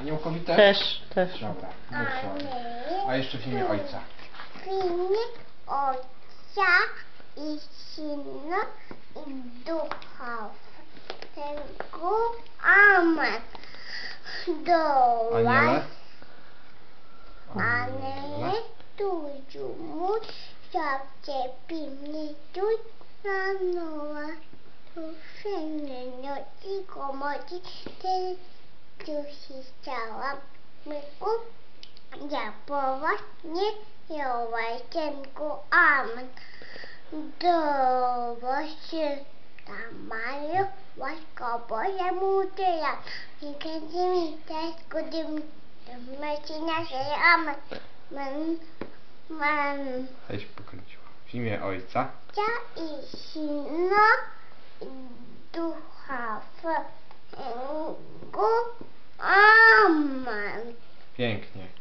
Aniołkowi też? Też. Dobra, A jeszcze w imię ojca. w imię Ojca i Syna i Ducha Świętego. Amen. Do Aniele? Aniele, tuju mój, zawsze pilnuj na nowa. Tu no i komoci, ty się chciałam. Myku, ja po was nie jałaj cienku. Amen. Do właśnie tam mają łasko Boże mutyja. I kiedy mi też kudym myśli nasze amen. Men, men, Hej się pokręciło. W imię ojca. ja i syna i ducha Świętego. Amen. Pięknie.